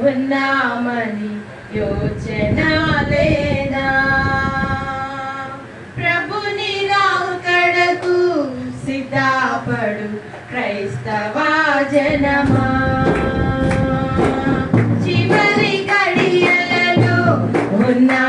ఉన్నామని యోచన లేదా ప్రభుని రాకడకు సిద్ధపడు క్రైస్తవ జనమా. చివరి కడియలలో ఉన్నా